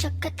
చక్కత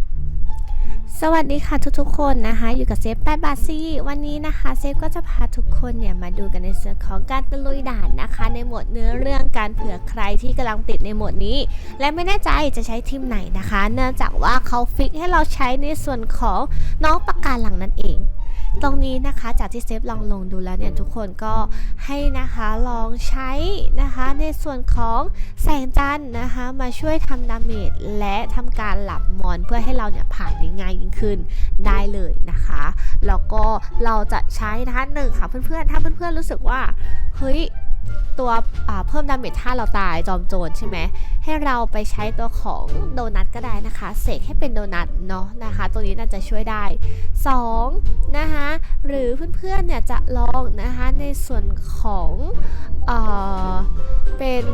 สวัสดีค่ะทุกๆคนนะคะ อยู่กับเซฟแปดบาซี่วันนี้นะคะเซฟก็จะพาทุกคนเนี่ยมาดูกันในส่วนของการตะลุยด่านนะคะ ในหมวดเนื้อเรื่องการเผื่อใครที่กำลังติดในหมวดนี้ และไม่แน่ใจจะใช้ทีมไหนนะคะ เนื่องจากว่าเขาฟิกให้เราใช้ในส่วนของน้องปากกาหลังนั่นเอง ตรงนี้นะคะจากที่เซฟลองลงดูแล้วเนี่ยทุกคนก็ให้นะคะลองใช้นะคะในส่วนของแสงจันทร์นะคะมาช่วยทำดาเมจและทำการหลับมอนเพื่อให้เราเนี่ยผ่านได้ง่ายยิ่งขึ้นได้เลยนะคะแล้วก็เราจะใช้นะคะหนึ่งค่ะเพื่อนๆถ้าเพื่อนๆรู้สึกว่าเฮ้ย ตัวเพิ่มดาเมจถ้าเราตายจอมโจรใช่ไหมให้เราไปใช้ตัวของโดนัทก็ได้นะคะ เสกให้เป็นโดนัทเนาะนะคะ ตัวนี้น่าจะช่วยได้สองนะคะหรือเพื่อนๆเนี่ยจะลองนะคะในส่วนของเอ่อเป็น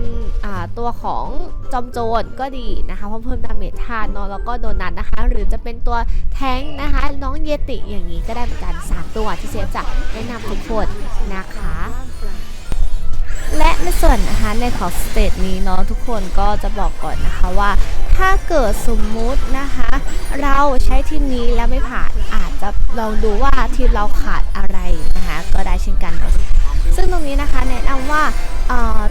ตัวของจอมโจรก็ดีนะคะเพราะเพิ่มดาเมจทานเนาะแล้วก็โดนัทนะคะ หรือจะเป็นตัวแท้งนะคะน้องเยติอย่างนี้ก็ได้เหมือนกัน 3 ตัวที่เซฟจะแนะนำทุกคนนะคะ และในส่วนนะคะในของสเตจนี้เนาะทุกคนก็จะบอกก่อนนะคะว่า ถ้าเกิดสมมุตินะคะ เราใช้ทีมนี้แล้วไม่ผ่านอาจจะลองดูว่าทีมเราขาดอะไรนะคะก็ได้เช่นกัน ซึ่งตรงนี้นะคะแนะนำว่า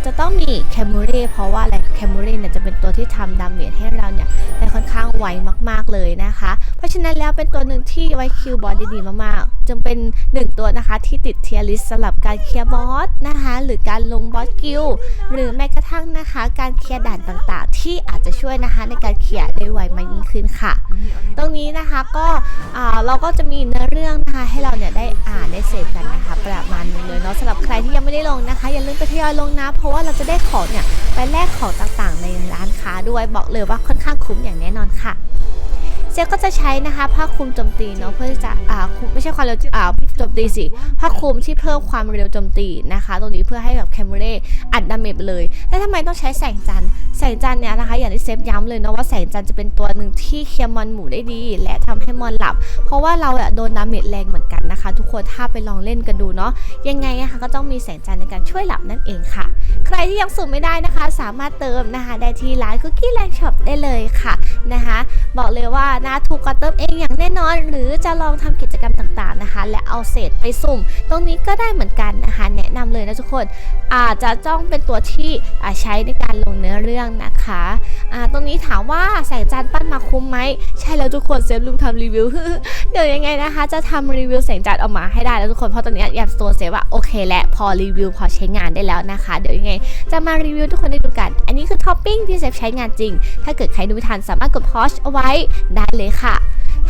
จะต้องมีแคมูรีเพราะว่าอะไรแคมูรีเนี่ยจะเป็นตัวที่ทำดาเมจให้เราเนี่ยได้ค่อนข้างไวมากๆเลยนะคะ เพราะฉะนั้นแล้วเป็นตัวหนึ่งที่ไวคิวบอสด้ดีมากๆ จึงเป็นหนึ่งตัวนะคะที่ติดเทียริสสำหรับการเคลียร์บอสนะคะหรือการลงบอสกิลหรือแม้กระทั่งนะคะ การเคลียร์ด่านต่างๆ ที่อาจจะช่วยนะคะในการเขียนได้ไวมากยิ่งขึ้นค่ะ ตรงนี้นะคะก็เราก็จะมีเนื้อเรื่องนะคะให้เราเนี่ยได้อ่านได้เสพกันนะคะ ประมาณนึงเลยเนาะสำหรับใครที่ยังไม่ได้ลงนะคะ อย่าลืมไปทยอยลงนะ เพราะว่าเราจะได้ของเนี่ยไปแลกของต่างๆ ในร้านค้าด้วยบอกเลยว่าค่อนข้างคุ้มอย่างแน่นอนค่ะ เซฟก็จะใช้นะคะผ้าคลุมโจมตีเนาะเพื่อที่จะอ่าคุมไม่ใช่ความเร็วอ่าโจมตีสิผ้าคลุมที่เพิ่มความเร็วโจมตีนะคะ ตรงนี้เพื่อให้แบบแคมเมเรอัดดาเมจไปเลยแล้วทำไมต้องใช้แสงจันทร์แสงจันทร์เนี่ยนะคะ อย่างที่เซฟย้ำเลยเนาะว่าแสงจันทร์จะเป็นตัวหนึ่งที่เคลียร์มอนหมูได้ดี และทำให้มอนหลับ เพราะว่าเราอะโดนดาเมจแรงเหมือนกันนะคะ ทุกคนถ้าไปลองเล่นกันดูเนาะยังไงนะคะก็ต้องมีแสงจันทร์ในการช่วยหลับนั่นเองค่ะ ใครที่ยังสุ่มไม่ได้นะคะ สามารถเติมนะคะได้ที่ร้าน Cookie Land Shop ได้เลยค่ะ นะคะ บอกเลยว่านะถูกกว่าเติมเองอย่างแน่นอน หรือจะลองทำกิจกรรมต่างๆนะคะ และเอาเศษไปสุ่ม ตรงนี้ก็ได้เหมือนกันนะคะ แนะนำเลยนะทุกคนอาจจะต้องเป็นตัวที่ใช้ในการลงเนื้อเรื่องนะคะตรงนี้ถามว่าแสงจันทร์ปั้นมาคุ้มไหมใช่แล้วทุกคนเซฟลืมทำรีวิวเดี๋ยวยังไงนะคะ จะทำรีวิวแสงจันทร์ออกมาให้ได้แล้วทุกคนเพราะตอนนี้แอบตัวเซฟว่าโอเคและพอรีวิวพอใช้งานได้แล้วนะคะ เดี๋ยวยังไง จะมารีวิวทุกคนได้ดูกัน อันนี้คือท็อปปิ้งที่เซฟใช้งานจริง ถ้าเกิดใครดูไม่ทันสามารถกดพอชเอาไว้ได้เลยค่ะ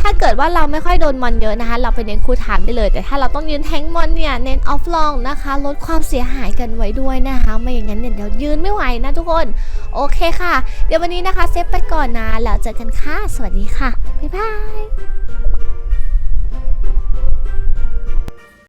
ถ้าเกิดว่าเราไม่ค่อยโดนมอนเยอะนะคะ เราไปเน้นคูถามได้เลย แต่ถ้าเราต้องยืนแทงมอนเนี่ยเน้นออฟลองนะคะ ลดความเสียหายกันไว้ด้วยนะคะ ไม่อย่างนั้นเนี่ยเดี๋ยวยืนไม่ไหวนะทุกคน โอเคค่ะ เดี๋ยววันนี้นะคะเซฟไปก่อนนะแล้วเจอกันค่ะ สวัสดีค่ะบ๊ายบาย